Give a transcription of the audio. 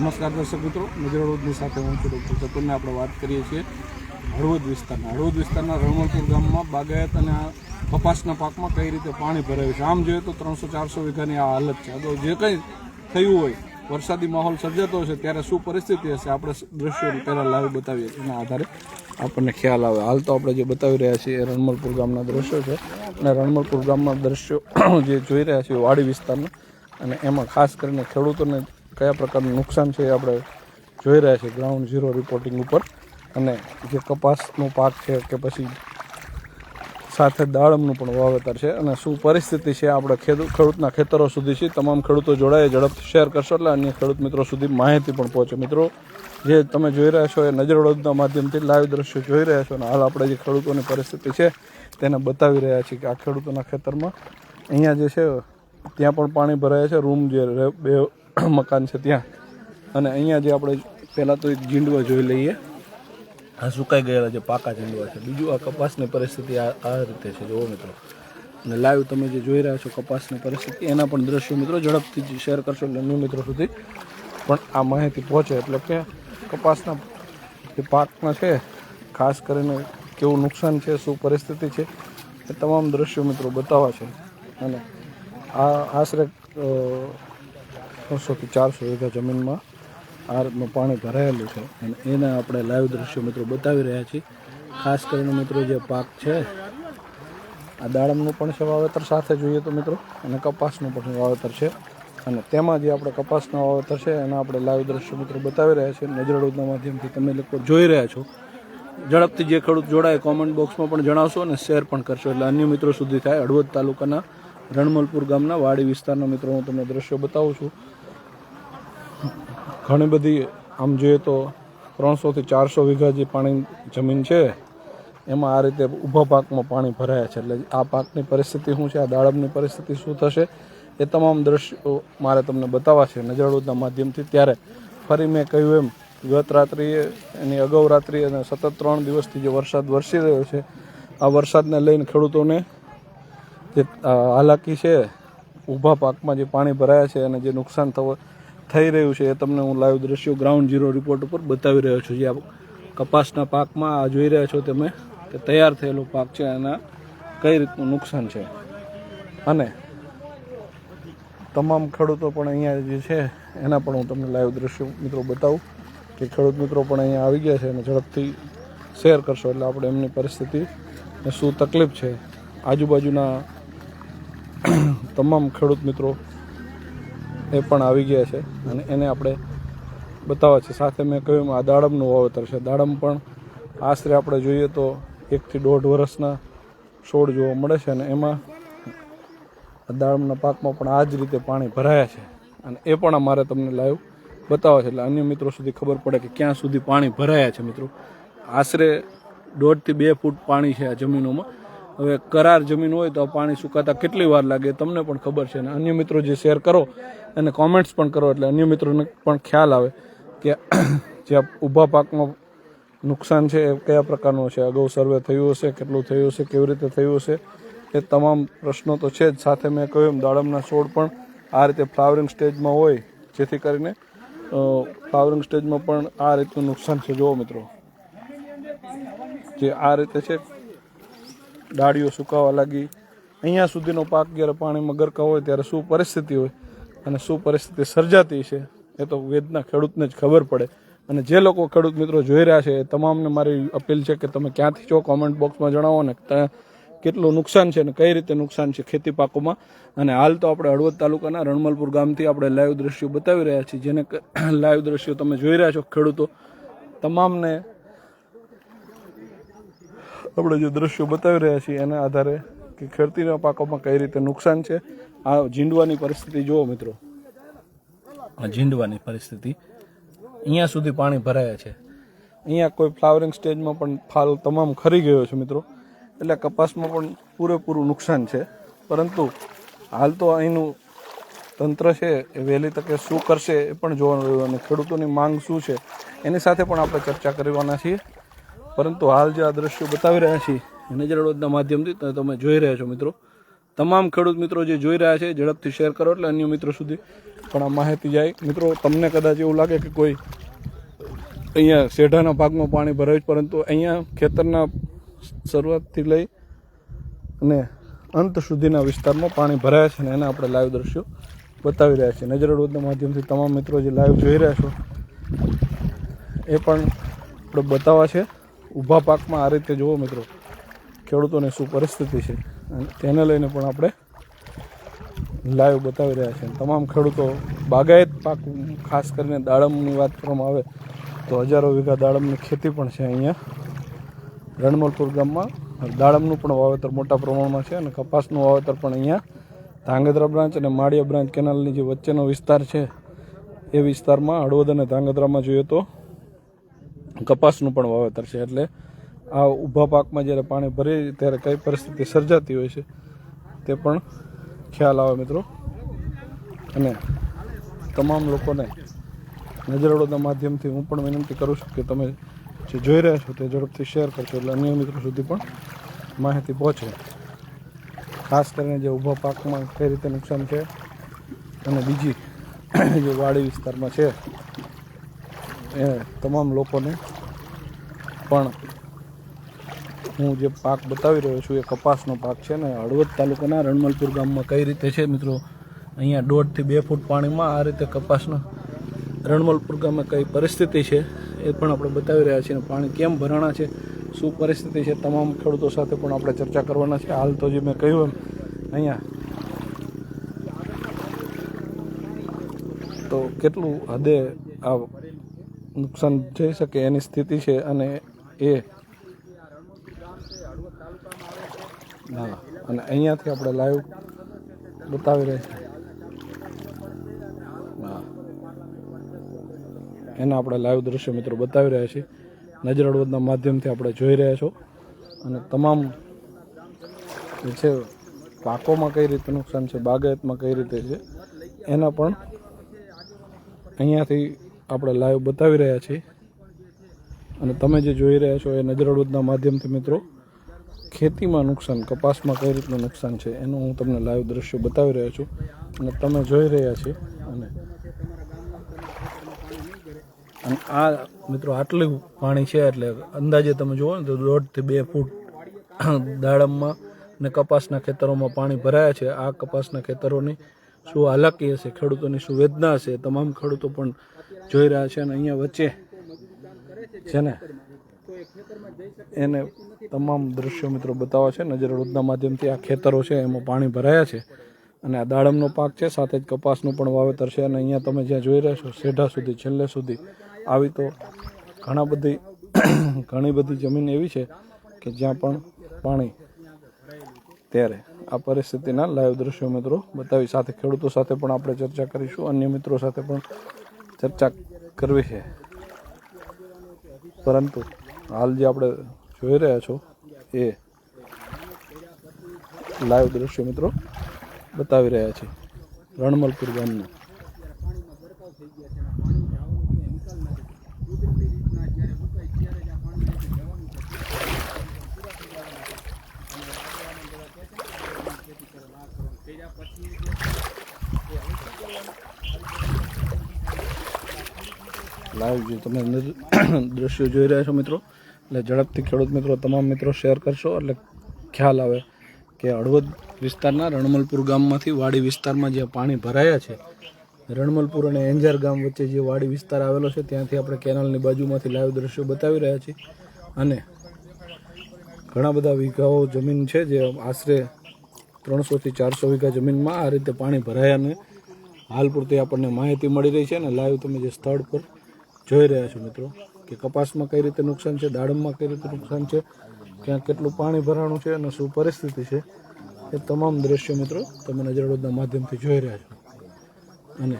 નમસ્કાર દર્શક મિત્રો નજરવડની સાથે હું છું ડૉક્ટર ચતુરને. આપણે વાત કરીએ છીએ હળવદ વિસ્તારના. હળવદ વિસ્તારના રણમલપુર ગામમાં બાગાયત અને આ કપાસના પાકમાં કઈ રીતે પાણી ભરાયું છે? આમ જોઈએ તો ત્રણસો ચારસો વીઘાની આ હાલત છે. અગાઉ જે કંઈ થયું હોય, વરસાદી માહોલ સર્જાતો હશે, ત્યારે શું પરિસ્થિતિ હશે? આપણે દ્રશ્યો પહેલાં લાવ બતાવીએ. છીએ એના આધારે આપણને ખ્યાલ આવે. હાલ તો આપણે જે બતાવી રહ્યા છીએ એ રણમલપુર ગામના દ્રશ્યો છે. અને રણમલપુર ગામના દ્રશ્યો જે જોઈ રહ્યા છીએ, વાડી વિસ્તારના. અને એમાં ખાસ કરીને ખેડૂતોને કયા પ્રકારનું નુકસાન છે એ આપણે જોઈ રહ્યા છીએ ગ્રાઉન્ડ ઝીરો રિપોર્ટિંગ ઉપર. અને જે કપાસનો પાક છે કે પછી સાથે દાડમનું પણ વાવેતર છે. અને શું પરિસ્થિતિ છે આપણે ખેડૂત ખેડૂતના ખેતરો સુધી છે. તમામ ખેડૂતો જોડાય, ઝડપથી શેર કરશો એટલે અન્ય ખેડૂત મિત્રો સુધી માહિતી પણ પહોંચે. મિત્રો, જે તમે જોઈ રહ્યા છો એ નજરવડોદના માધ્યમથી લાઈવ દ્રશ્યો જોઈ રહ્યા છો અને હાલ આપણે જે ખેડૂતોની પરિસ્થિતિ છે તેને બતાવી રહ્યા છીએ કે આ ખેડૂતોના ખેતરમાં અહીંયા જે છે ત્યાં પણ પાણી ભરાયા છે. રૂમ જે બે મકાન છે ત્યાં. અને અહીંયા જે આપણે પહેલાં તો એક જીંડવા જોઈ લઈએ. આ સુકાઈ ગયેલા જે પાકા જીંડવા છે. બીજું આ કપાસની પરિસ્થિતિ આ આ રીતે છે. જુઓ મિત્રો. અને લાઈવ તમે જે જોઈ રહ્યા છો કપાસની પરિસ્થિતિ, એના પણ દ્રશ્યો મિત્રો ઝડપથી શેર કરશો એટલે અન્ય મિત્રો સુધી. પણ આ માહિતી પહોંચે એટલે કે કપાસના જે પાકમાં છે, ખાસ કરીને કેવું નુકસાન છે, શું પરિસ્થિતિ છે, એ તમામ દ્રશ્યો મિત્રો બતાવવા છે. અને આ આશરે ત્રણસોથી ચારસો વીઘા જમીનમાં આ રીતનું પાણી ભરાયેલું છે. અને એના આપણે લાઈવ દ્રશ્યો મિત્રો બતાવી રહ્યા છીએ. ખાસ કરીને મિત્રો જે પાક છે, આ દાડમનું પણ છે વાવેતર. સાથે જોઈએ તો મિત્રો, અને કપાસનું પણ વાવેતર છે. અને તેમાં જે આપણે કપાસના વાવેતર છે, એના આપણે લાઈવ દ્રશ્યો મિત્રો બતાવી રહ્યા છીએ. નજરડોદના માધ્યમથી તમે લોકો જોઈ રહ્યા છો. ઝડપથી જે ખેડૂત જોડાય કોમેન્ટ બોક્સમાં પણ જણાવશો અને શેર પણ કરશો. એટલે અન્ય મિત્રો સુધી થાય હળવદ તાલુકાના રણમલપુર ગામના વાડી વિસ્તારના મિત્રો, હું તમને દ્રશ્યો બતાવું છું. ઘણી બધી આમ જોઈએ તો ત્રણસોથી ચારસો વીઘા જે પાણી જમીન છે, એમાં આ રીતે ઊભા પાકમાં પાણી ભરાયા છે. એટલે આ પાકની પરિસ્થિતિ શું છે, આ દાડમની પરિસ્થિતિ શું થશે, એ તમામ દ્રશ્યો મારે તમને બતાવવા છે નજરડોદના માધ્યમથી. ત્યારે ફરી મેં કહ્યું એમ, ગત રાત્રિએ એની અગાઉ રાત્રિએ અને સતત ત્રણ દિવસથી જે વરસાદ વરસી રહ્યો છે, આ વરસાદને લઈને ખેડૂતોને જે હાલાકી છે ઊભા પાકમાં જે પાણી ભરાયા છે અને જે નુકસાન થવા થઈ રહ્યું છે એ તમને હું લાઈવ દ્રશ્યો ગ્રાઉન્ડ ઝીરો રિપોર્ટ ઉપર બતાવી રહ્યો છું. જે કપાસના પાકમાં આ જોઈ રહ્યા છો તમે, કે તૈયાર થયેલો પાક છે એના કઈ રીતનું નુકસાન છે. અને તમામ ખેડૂતો પણ અહીંયા જે છે, એના પણ હું તમને લાઈવ દ્રશ્યો મિત્રો બતાવું, કે ખેડૂત મિત્રો પણ અહીંયા આવી ગયા છે અને ઝડપથી શેર કરશો. એટલે આપણે એમની પરિસ્થિતિ શું તકલીફ છે, આજુબાજુના તમામ ખેડૂત મિત્રો એ પણ આવી ગયા છે અને એને આપણે બતાવવા છે. સાથે મેં કહ્યું આ દાડમનું વાવેતર છે. દાડમ પણ આશરે આપણે જોઈએ તો એકથી દોઢ વર્ષના છોડ જોવા મળે છે અને એમાં દાડમના પાકમાં પણ આ જ રીતે પાણી ભરાયા છે. અને એ પણ અમારે તમને લાઈવ બતાવવા છે. એટલે અન્ય મિત્રો સુધી ખબર પડે કે ક્યાં સુધી પાણી ભરાયા છે મિત્રો. આશરે દોઢથી બે ફૂટ પાણી છે આ જમીનોમાં. હવે કરાર જમીન હોય તો પાણી સુકાતા કેટલી વાર લાગે તમને પણ ખબર છે. અને અન્ય મિત્રો જે શેર કરો અને કોમેન્ટ્સ પણ કરો એટલે અન્ય મિત્રોને પણ ખ્યાલ આવે કે જે ઊભા પાકમાં નુકસાન છે એ કયા પ્રકારનું છે? અગાઉ સર્વે થયું હશે, કેટલું થયું હશે, કેવી રીતે થયું હશે? એ તમામ પ્રશ્નો તો છે જ. સાથે મેં કહ્યું એમ, દાડમના છોડ પણ આ રીતે ફ્લાવરિંગ સ્ટેજમાં હોય, જેથી કરીને ફ્લાવરિંગ સ્ટેજમાં પણ આ રીતનું નુકસાન છે. જુઓ મિત્રો, જે આ રીતે છે, ડાળીઓ સુકાવા લાગી. અહીંયા સુધીનો પાક જ્યારે પાણીમાં ગરકા હોય ત્યારે શું પરિસ્થિતિ હોય? અને શું પરિસ્થિતિ સર્જાતી છે એ તો વેદના ખેડૂતને જ ખબર પડે. અને જે લોકો ખેડૂત મિત્રો જોઈ રહ્યા છે એ તમામને મારી અપીલ છે કે તમે ક્યાંથી છો કોમેન્ટ બોક્સમાં જણાવો ને કેટલું નુકસાન છે અને કઈ રીતે નુકસાન છે ખેતી પાકોમાં. અને હાલ તો આપણે હળવદ તાલુકાના રણમલપુર ગામથી આપણે લાઈવ દ્રશ્યો બતાવી રહ્યા છીએ. જેને લાઈવ દ્રશ્યો તમે જોઈ રહ્યા છો ખેડૂતો. તમામને આપણે જે દ્રશ્યો બતાવી રહ્યા છીએ એના આધારે કે ખેતીના પાકોમાં કઈ રીતે નુકસાન છે આ ઝીંડવાની પરિસ્થિતિ જુઓ મિત્રો. આ ઝીંડવાની પરિસ્થિતિ. અહીંયા સુધી પાણી ભરાયા છે. અહીંયા કોઈ ફ્લાવરિંગ સ્ટેજમાં પણ ફાલ તમામ ખરી ગયો છે મિત્રો. એટલે કપાસમાં પણ પૂરેપૂરું નુકસાન છે. પરંતુ હાલ તો અહીંનું તંત્ર છે એ વહેલી તકે શું કરશે એ પણ જોવાનું રહ્યું અને ખેડૂતોની માંગ શું છે એની સાથે પણ આપણે ચર્ચા કરવાના છીએ. પરંતુ હાલ જે આ દ્રશ્યો બતાવી રહ્યા છીએ નજરડોદના માધ્યમથી તમે જોઈ રહ્યા છો મિત્રો. તમામ ખેડૂત મિત્રો જે જોઈ રહ્યા છે, ઝડપથી શેર કરો એટલે અન્ય મિત્રો સુધી પણ આ માહિતી જાય. મિત્રો, તમને કદાચ એવું લાગે કે કોઈ અહીંયા શેઢાના ભાગમાં પાણી ભરાયું પરંતુ અહીંયા ખેતરના શરૂઆતથી લઈ અને અંત સુધીના વિસ્તારમાં પાણી ભરાયા છે અને એના આપણે લાઈવ દ્રશ્યો બતાવી રહ્યા છીએ. નજર રોડના માધ્યમથી તમામ મિત્રો જે લાઈવ જોઈ રહ્યા છો, એ પણ આપણે બતાવવા છે. ઊભા પાકમાં આ રીતે જુઓ મિત્રો, ખેડૂતોની શું પરિસ્થિતિ છે. તેને લઈને પણ આપણે લાઈવ બતાવી રહ્યા છીએ. તમામ ખેડૂતો બાગાયત પાક, ખાસ કરીને દાડમની વાત કરવામાં આવે તો હજારો વીઘા દાડમની ખેતી પણ છે અહીંયા. રણમલપુર ગામમાં દાડમનું પણ વાવેતર મોટા પ્રમાણમાં છે અને કપાસનું વાવેતર પણ અહીંયા. ધાંગધ્રા બ્રાન્ચ અને માળિયા બ્રાન્ચ કેનાલની જે વચ્ચેનો વિસ્તાર છે, એ વિસ્તારમાં હળવદ અને ધાંગધ્રામાં જોઈએ તો કપાસનું પણ વાવેતર છે. એટલે આ ઊભા પાકમાં જ્યારે પાણી ભરે ત્યારે કઈ પરિસ્થિતિ સર્જાતી હોય છે તે પણ ખ્યાલ આવે મિત્રો. અને તમામ લોકોને નજરડોના માધ્યમથી હું પણ વિનંતી કરું છું કે તમે જે જોઈ રહ્યા છો તે ઝડપથી શેર કરશો એટલે અન્ય મિત્રો સુધી પણ માહિતી પહોંચે. ખાસ કરીને જે ઊભા પાકમાં કઈ રીતે નુકસાન છે અને બીજી જે વાડી વિસ્તારમાં છે, એ તમામ લોકોને પણ હું જે પાક બતાવી રહ્યો છું એ કપાસનો પાક છે ને હળવદ તાલુકાના રણમલપુર ગામમાં કઈ રીતે છે મિત્રો? અહીંયા દોઢથી બે ફૂટ પાણીમાં આ રીતે કપાસના રણમલપુર ગામમાં કઈ પરિસ્થિતિ છે એ પણ આપણે બતાવી રહ્યા છીએ પાણી કેમ ભરાણા છે, શું પરિસ્થિતિ છે, તમામ ખેડૂતો સાથે પણ આપણે ચર્ચા કરવાના છે. હાલ તો જે મેં કહ્યું એમ, અહીંયા તો કેટલું હદે આ નુકસાન થઈ શકે એની સ્થિતિ છે અને એ હા, અને અહીંયાથી આપણે લાઈવ બતાવી રહ્યા છીએ. હા. એના આપણે લાઈવ દ્રશ્ય મિત્રો બતાવી રહ્યા છીએ. નજર હળવદના માધ્યમથી આપણે જોઈ રહ્યા છો. અને તમામ જે છે, પાકોમાં કઈ રીતે નુકસાન છે, બાગાયતમાં કઈ રીતે છે, એના પણ અહીંયાથી આપણે લાઈવ બતાવી રહ્યા છીએ. અને તમે જે જોઈ રહ્યા છો એ નજર હળવદના માધ્યમથી મિત્રો ખેતીમાં નુકસાન, કપાસમાં કઈ રીતનું નુકસાન છે, એનું હું તમને લાઈવ દ્રશ્યો બતાવી રહ્યો છું. અને તમે જોઈ રહ્યા છીએ અને અને આ મિત્રો આટલું પાણી છે, એટલે અંદાજે તમે જુઓ ને તો દોઢથી બે ફૂટ દાડમમાં ને કપાસના ખેતરોમાં પાણી ભરાયા છે. આ કપાસના ખેતરોની શું હાલાકી હશે, ખેડૂતોની શું વેદના હશે તમામ ખેડૂતો પણ જોઈ રહ્યા છે. અને અહીંયા વચ્ચે છે ને, એને તમામ દ્રશ્યો મિત્રો બતાવવા છે. નજર રોજના માધ્યમથી આ ખેતરો છે, એમાં પાણી ભરાયા છે અને આ દાડમનો પાક છે, સાથે જ કપાસનું પણ વાવેતર છે અને અહીંયા તમે જ્યાં જોઈ રહ્યા છો સેઢા સુધી, છેલ્લે સુધી આવી તો ઘણા બધી, ઘણી બધી જમીન એવી છે કે જ્યાં પણ પાણી ત્યારે આ પરિસ્થિતિના લાઈવ દ્રશ્યો મિત્રો બતાવી. સાથે ખેડૂતો સાથે પણ આપણે ચર્ચા કરીશું. અન્ય મિત્રો સાથે પણ ચર્ચા કરવી છે. પરંતુ હાલ જે આપણે જોઈ રહ્યા છો? એ લાઈવ દ્રશ્યો મિત્રો બતાવી રહ્યા છે. રણમલપુર ગામનું. લાઈવ જે તમે દ્રશ્યો જોઈ રહ્યા છો મિત્રો એટલે ઝડપથી ખેડૂત મિત્રો, તમામ મિત્રો શેર કરશો એટલે ખ્યાલ આવે કે હળવદ વિસ્તારના રણમલપુર ગામમાંથી વાડી વિસ્તારમાં જે પાણી ભરાયા છે, રણમલપુર અને એન્જાર ગામ વચ્ચે જે વાડી વિસ્તાર આવેલો છે, ત્યાંથી આપણે કેનાલની બાજુમાંથી લાઈવ દ્રશ્યો બતાવી રહ્યા છીએ. અને ઘણા બધા વીઘાઓ જમીન છે જે આશરે ત્રણસોથી ચારસો વીઘા જમીનમાં આ રીતે પાણી ભરાયાને હાલ પૂરતી આપણને માહિતી મળી રહી છે અને લાઈવ તમે જે સ્થળ પર જોઈ રહ્યા છો મિત્રો કે કપાસમાં કઈ રીતે નુકસાન છે, દાડમમાં કઈ રીતે નુકસાન છે, ક્યાં કેટલું પાણી ભરાણું છે અને શું પરિસ્થિતિ છે, એ તમામ દ્રશ્યો મિત્રો તમે નજરડોદના માધ્યમથી જોઈ રહ્યા છો. અને